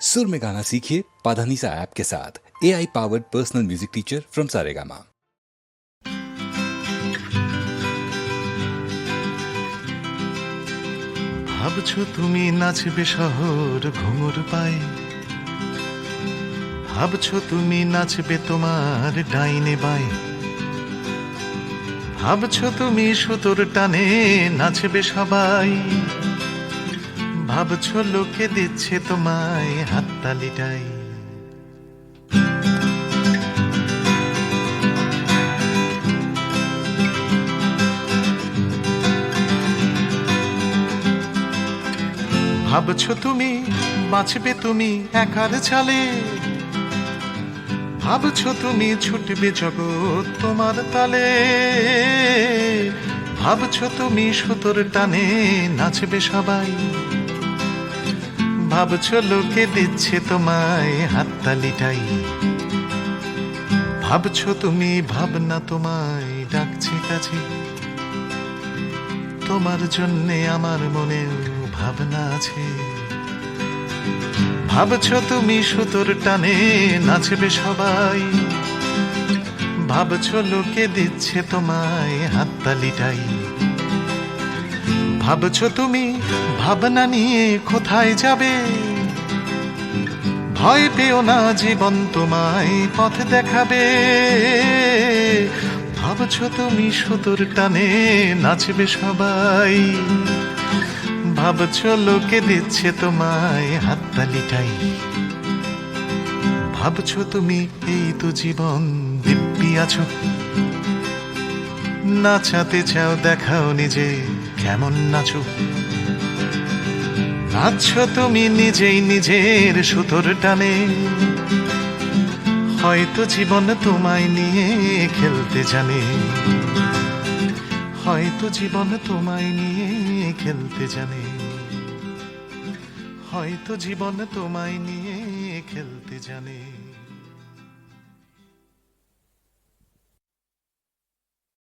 सुर में गाना सीखिए पाधानीसा ऐप के साथ AI powered personal music teacher from Saregama ভাবছো তুমি নাচবে শহর ঘুঙুর পায়ে ভাবছো তুমি নাচবে তোমার ডাইনে বায়ে ভাবছো তুমি সুতোর টানে নাচবে সবাই ভাবছ লোকে দিচ্ছে তোমায় হাততালিটাই। ভাবছ তুমি বাঁচবে তুমি একার চালে ভাবছ তুমি ছুটবে জগৎ তোমার তালে। ভাবছ তুমি সুতোর টানে নাচবে সবাই। ভাবছ লোকে দিচ্ছে তোমায় হাততালিটাই? ভাবছ তুমি ভাবনা তোমায় ডাকছে কাছে? তোমার জন্যে আমার মনে ভাবনা আছে। ভাবছ তুমি সুতোর টানে নাচবে সবাই? ভাবছ লোকে দিচ্ছে তোমায় হাততালিটাই? ভাবছ তুমি? ভাবনা নিয়ে কোথায় যাবে? ভয় পেও না, জীবন তোমায় পথ দেখাবে। ভাবছ তুমি সুতোর টানে নাচবে সবাই? ভাবছ লোকে দিচ্ছে তোমায় হাততালিটাই ভাবছ তুমি এই তো জীবন দিব্যি আছো? নাচাতে চাও, দেখাও নিজে। কেমন নাচো? নাচছো তুমি নিজেই নিজের সুতোর টানে। হয়তো জীবন তোমায় নিয়ে খেলতে জানে। হয়তো জীবন তোমায় নিয়ে খেলতে জানে। হয়তো জীবন তোমায় নিয়ে খেলতে জানে।